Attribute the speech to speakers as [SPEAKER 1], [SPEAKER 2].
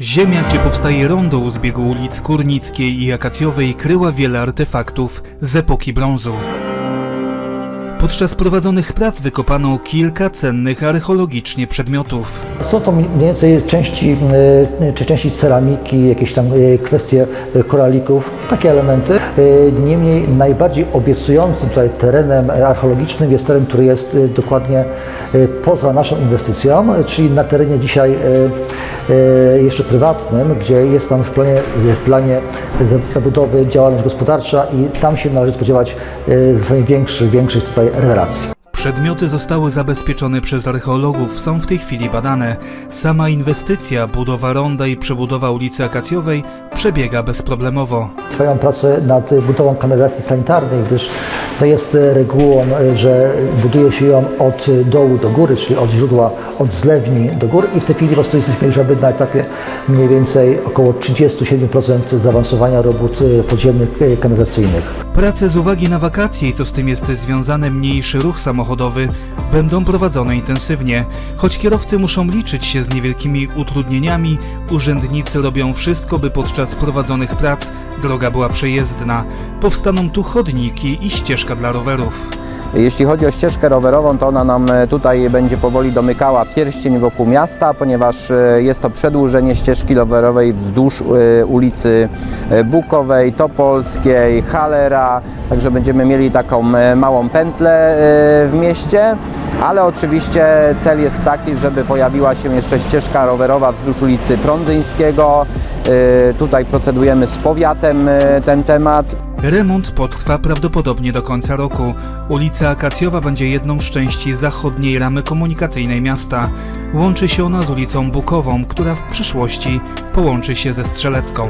[SPEAKER 1] Ziemia, gdzie powstaje rondo u zbiegu ulic Kurnickiej i Akacjowej, kryła wiele artefaktów z epoki brązu. Podczas prowadzonych prac wykopano kilka cennych archeologicznie przedmiotów.
[SPEAKER 2] Są to mniej więcej części, e, czy części ceramiki, jakieś tam e, kwestie koralików, takie elementy. E, Niemniej najbardziej obiecującym tutaj terenem archeologicznym jest teren, który jest e, dokładnie e, poza naszą inwestycją, czyli na terenie dzisiaj jeszcze prywatnym, gdzie jest tam w planie, w planie za- zabudowy działalność gospodarcza i tam się należy spodziewać większych, większych tutaj rewelacji.
[SPEAKER 1] Przedmioty zostały zabezpieczone przez archeologów, są w tej chwili badane. Sama inwestycja, budowa ronda i przebudowa ulicy Akacjowej przebiega bezproblemowo.
[SPEAKER 2] Trwają prace nad budową kanalizacji sanitarnej, gdyż to jest regułą, że buduje się ją od dołu do góry, czyli od źródła, od zlewni do góry i w tej chwili po prostu jesteśmy już na etapie mniej więcej około 37% zaawansowania robót podziemnych e, kanalizacyjnych.
[SPEAKER 1] Prace z uwagi na wakacje i co z tym jest związane mniejszy ruch samochodowy będą prowadzone intensywnie. Choć kierowcy muszą liczyć się z niewielkimi utrudnieniami, urzędnicy robią wszystko, by podczas prowadzonych prac droga była przejezdna. Powstaną tu chodniki i ścieżka dla rowerów.
[SPEAKER 3] Jeśli chodzi o ścieżkę rowerową, to ona nam e, tutaj będzie powoli domykała pierścień wokół miasta, ponieważ e, jest to przedłużenie ścieżki rowerowej wzdłuż e, ulicy Bukowej, Topolskiej, Halera, także będziemy mieli taką małą pętlę w mieście, ale oczywiście cel jest taki, żeby pojawiła się jeszcze ścieżka rowerowa wzdłuż ulicy Prądzyńskiego. Tutaj procedujemy z powiatem ten temat.
[SPEAKER 1] Remont potrwa prawdopodobnie do końca roku. Ulica Akacjowa będzie jedną z części zachodniej ramy komunikacyjnej miasta. Łączy się ona z ulicą Bukową, która w przyszłości połączy się ze Strzelecką.